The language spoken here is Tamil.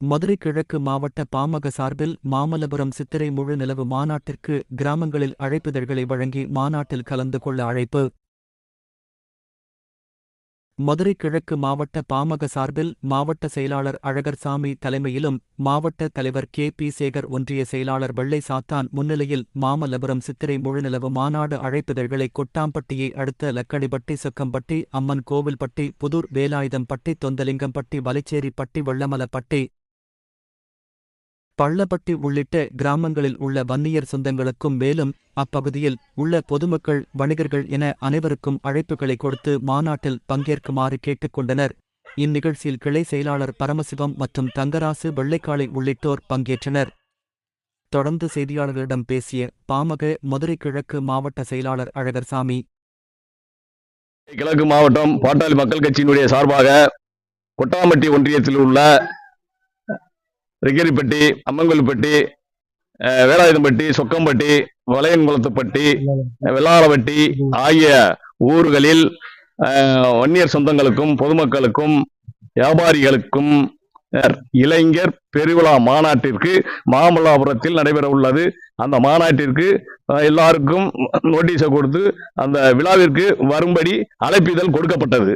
மதுரை கிழக்கு மாவட்ட பாமக சார்பில் மாமல்லபுரம் சித்திரை முழு நிலவு மாநாட்டிற்கு கிராமங்களில் அழைப்பிதழ்களை வழங்கி மாநாட்டில் கலந்து கொள்ள அழைப்பு. மதுரை கிழக்கு மாவட்ட பாமக சார்பில் மாவட்ட செயலாளர் அழகர்சாமி தலைமையிலும் மாவட்ட தலைவர் கே பி சேகர் ஒன்றிய செயலாளர் வெள்ளை சாத்தான் முன்னிலையில் மாமல்லபுரம் சித்திரை முழுநிலவு மாநாடு அழைப்பிதழ்களை கொட்டாம்பட்டியை அடுத்த லக்கடிப்பட்டி சொக்கம்பட்டி அம்மன் கோவில்பட்டி புதூர் வேலாயுதம்பட்டி தொந்தலிங்கம்பட்டி வலைச்சேரிப்பட்டி வெள்ளமலப்பட்டி பள்ளப்பட்டி உள்ளிட்ட கிராமங்களில் உள்ள வன்னியர் சொந்தங்களுக்கும் மேலும் அப்பகுதியில் உள்ள பொதுமக்கள் வணிகர்கள் என அனைவருக்கும் அழைப்புகளை கொடுத்து மாநாட்டில் பங்கேற்குமாறு கேட்டுக்கொண்டனர் இந்நிகழ்ச்சியில் கிளை செயலாளர் பரமசிவம் மற்றும் தங்கராசு வெள்ளைக்காளை உள்ளிட்டோர் பங்கேற்றனர். தொடர்ந்து செய்தியாளர்களிடம் பேசிய பாமக மதுரை கிழக்கு மாவட்ட செயலாளர் அழகர்சாமி கிழக்கு மாவட்டம் பாட்டாளி மக்கள் கட்சியினுடைய சார்பாக கொட்டாமட்டி ஒன்றியத்தில் உள்ள ரிகரிப்பட்டி அம்மங்கல்பட்டி வேலாயுதம்பட்டி சொக்கம்பட்டி வளையன்குளத்துப்பட்டி வெள்ளாளப்பட்டி ஆகிய ஊர்களில் வன்னியர் சொந்தங்களுக்கும் பொதுமக்களுக்கும் வியாபாரிகளுக்கும் இளைஞர் பெருவிழா மாநாட்டிற்கு மாமல்லாபுரத்தில் நடைபெற உள்ளது. அந்த மாநாட்டிற்கு எல்லாருக்கும் நோட்டீஸை கொடுத்து அந்த விழாவிற்கு வரும்படி அழைப்பிதழ் கொடுக்கப்பட்டது.